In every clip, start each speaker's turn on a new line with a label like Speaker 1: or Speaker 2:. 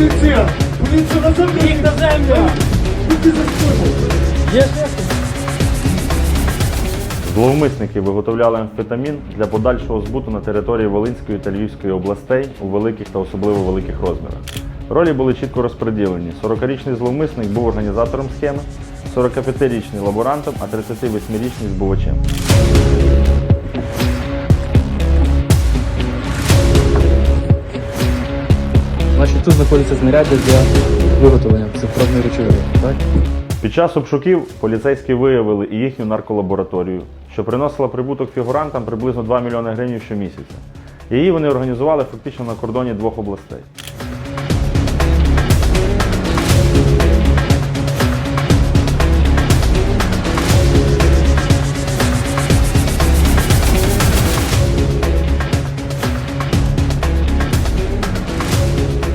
Speaker 1: Їх на землю! Є
Speaker 2: Зловмисники виготовляли амфетамін для подальшого збуту на території Волинської та Львівської областей у великих та особливо великих розмірах. Ролі були чітко розподілені. 40-річний зловмисник був організатором схеми, 45-річний лаборантом, а 38-річний збувачем.
Speaker 3: Значить, тут знаходяться знаряддя для виготовлення психотропної речовини, так?
Speaker 2: Під час обшуків поліцейські виявили і їхню нарколабораторію, що приносила прибуток фігурантам приблизно 2 мільйони гривень щомісяця. Її вони організували фактично на кордоні двох областей.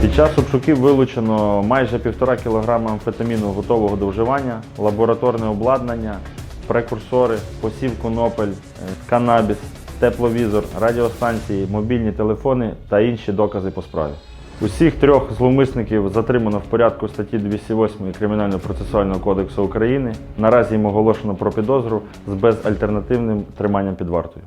Speaker 2: Під час обшуків вилучено майже півтора кілограма амфетаміну готового до вживання, лабораторне обладнання, прекурсори, посів конопель, е, канабіс, тепловізор, радіостанції, мобільні телефони та інші докази по справі. Усіх трьох зловмисників затримано в порядку статті 208 Кримінально-процесуального кодексу України. Наразі їм оголошено про підозру з безальтернативним триманням під вартою.